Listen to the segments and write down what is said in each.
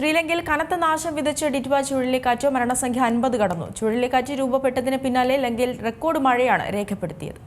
ശ്രീലങ്കയിൽ കനത്ത നാശം വിതച്ച ഡിറ്റ്വ ചുഴലിക്കാറ്റ് മരണസംഖ്യ അൻപത് കടന്നു. ചുഴലിക്കാറ്റ് രൂപപ്പെട്ടതിന് പിന്നാലെ ലങ്കയിൽ റെക്കോർഡ് മഴയാണ് രേഖപ്പെടുത്തിയത്.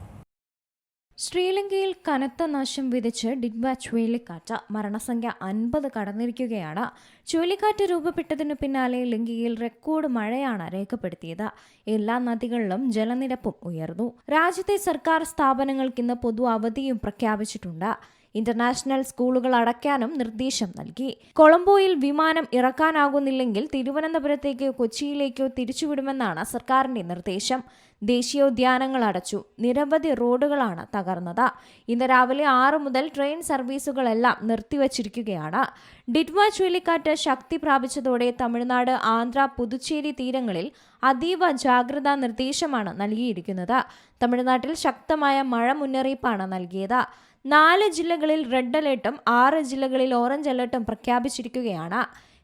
ശ്രീലങ്കയിൽ കനത്ത നാശം വിതച്ച് ഡിഡ്ബ ചുഴലിക്കാറ്റ് മരണസംഖ്യ അൻപത് കടന്നിരിക്കുകയാണ്. ചുഴലിക്കാറ്റ് രൂപപ്പെട്ടതിനു പിന്നാലെ ലങ്കയിൽ റെക്കോർഡ് മഴയാണ് രേഖപ്പെടുത്തിയത്. എല്ലാ നദികളിലും ജലനിരപ്പും ഉയർന്നു. രാജ്യത്തെ സർക്കാർ സ്ഥാപനങ്ങൾക്ക് ഇന്ന് പൊതു അവധിയും പ്രഖ്യാപിച്ചിട്ടുണ്ട്. ഇന്റർനാഷണൽ സ്കൂളുകൾ അടയ്ക്കാനും നിർദ്ദേശം നൽകി. കൊളംബോയിൽ വിമാനം ഇറക്കാനാകുന്നില്ലെങ്കിൽ തിരുവനന്തപുരത്തേക്കോ കൊച്ചിയിലേക്കോ തിരിച്ചുവിടുമെന്നാണ് സർക്കാരിന്റെ നിർദ്ദേശം. ദേശീയോദ്യാനങ്ങൾ അടച്ചു. നിരവധി റോഡുകളാണ് തകർന്നത്. ഇന്ന് രാവിലെ ആറ് മുതൽ ട്രെയിൻ സർവീസുകളെല്ലാം നിർത്തിവച്ചിരിക്കുകയാണ്. ഡിറ്റ്വ ചുഴലിക്കാറ്റ് ശക്തി പ്രാപിച്ചതോടെ തമിഴ്നാട് ആന്ധ്ര പുതുച്ചേരി തീരങ്ങളിൽ അതീവ ജാഗ്രതാ നിർദ്ദേശമാണ് നൽകിയിരിക്കുന്നത്. തമിഴ്നാട്ടിൽ ശക്തമായ മഴ മുന്നറിയിപ്പാണ് നൽകിയത്. നാല് ജില്ലകളിൽ റെഡ് അലേർട്ടും ആറ് ജില്ലകളിൽ ഓറഞ്ച് അലേർട്ടും പ്രഖ്യാപിച്ചിരിക്കുകയാണ്.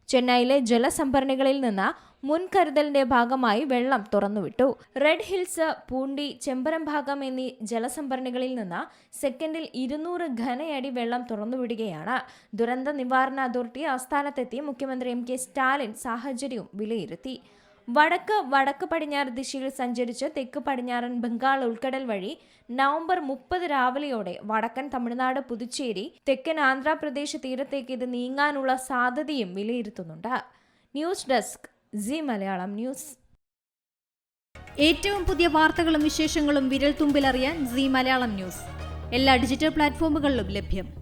ചെന്നൈയിലെ ജലസംഭരണികളിൽ നിന്ന് മുൻകരുതലിന്റെ ഭാഗമായി വെള്ളം തുറന്നുവിട്ടു. റെഡ് ഹിൽസ് പൂണ്ടി ചെമ്പരം ഭാഗം എന്നീ ജലസംഭരണികളിൽ നിന്ന് സെക്കൻഡിൽ ഇരുന്നൂറ് ഘനയടി വെള്ളം തുറന്നുവിടുകയാണ്. ദുരന്ത നിവാരണ അതോറിറ്റി ആസ്ഥാനത്തെത്തി മുഖ്യമന്ത്രി എം കെ സ്റ്റാലിൻ സാഹചര്യവും വിലയിരുത്തി. വടക്ക് വടക്ക് പടിഞ്ഞാറ് ദിശയിൽ സഞ്ചരിച്ച് തെക്ക് പടിഞ്ഞാറൻ ബംഗാൾ ഉൾക്കടൽ വഴി നവംബർ മുപ്പത് രാവിലെയോടെ വടക്കൻ തമിഴ്നാട് പുതുച്ചേരി തെക്കൻ ആന്ധ്രാപ്രദേശ് തീരത്തേക്ക് ഇത് നീങ്ങാനുള്ള സാധ്യതയും വിലയിരുത്തുന്നുണ്ട്. News desk Zee Malayalam news. ഏറ്റവും പുതിയ വാർത്തകളും വിശേഷങ്ങളും വിരൽ തുമ്പിലറിയാൻ സി മലയാളം ന്യൂസ്. എല്ലാ ഡിജിറ്റൽ പ്ലാറ്റ്ഫോമുകളിലും ലഭ്യം.